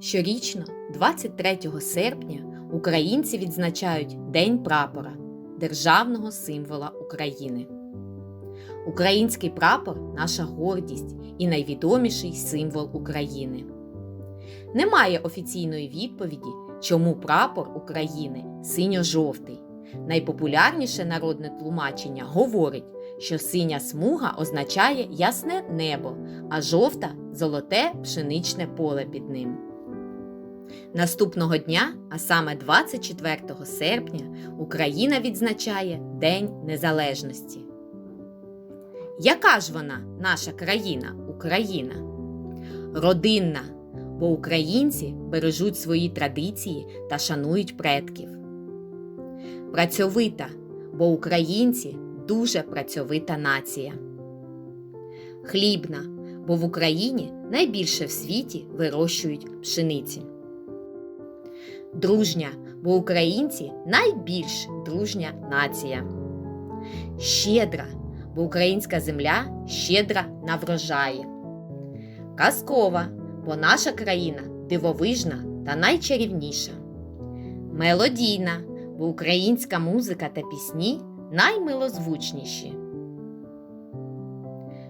Щорічно, 23 серпня, українці відзначають День прапора, державного символа України. Український прапор наша гордість і найвідоміший символ України. Немає офіційної відповіді, чому прапор України синьо-жовтий. Найпопулярніше народне тлумачення говорить, що синя смуга означає ясне небо, а жовта золоте пшеничне поле під ним. Наступного дня, а саме 24 серпня, Україна відзначає День Незалежності. Яка ж вона, наша країна, Україна? Родинна, бо українці бережуть свої традиції та шанують предків. Працьовита, бо українці дуже працьовита нація. Хлібна, бо в Україні найбільше в світі вирощують пшениці. Дружня, бо українці найбільш дружня нація. Щедра, бо українська земля щедра на врожаї. Казкова, бо наша країна дивовижна та найчарівніша. Мелодійна, бо українська музика та пісні наймилозвучніші.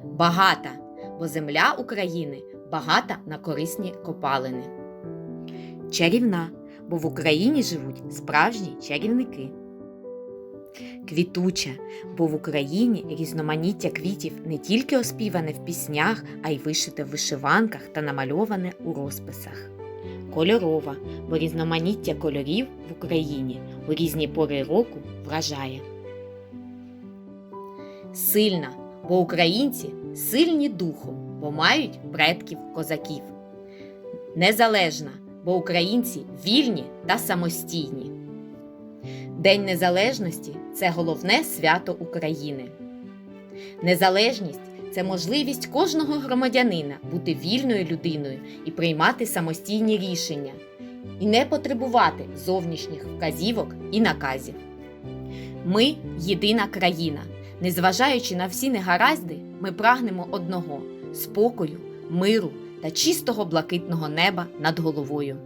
Багата, бо земля України багата на корисні копалини. Чарівна, бо в Україні живуть справжні чарівники. Квітуча, бо в Україні різноманіття квітів не тільки оспіване в піснях, а й вишите в вишиванках та намальоване у розписах. Кольорова, бо різноманіття кольорів в Україні у різні пори року вражає. Сильна, бо українці сильні духом, бо мають предків козаків. Незалежна, бо українці вільні та самостійні. День Незалежності це головне свято України. Незалежність це можливість кожного громадянина бути вільною людиною і приймати самостійні рішення, і не потребувати зовнішніх вказівок і наказів. Ми єдина країна. Незважаючи на всі негаразди, ми прагнемо одного спокою, миру та чистого блакитного неба над головою.